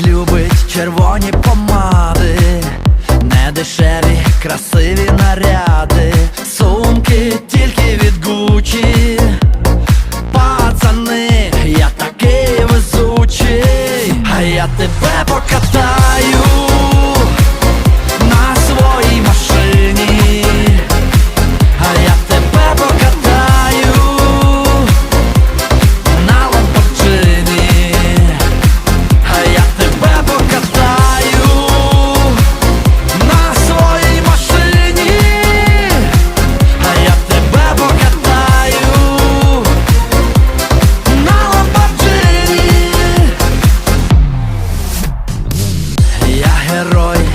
Любить червоні помади, недешеві, красиві наряди, сумки тільки від Гучі. Пацани, я такий везучий, а я тебе покатаю герой.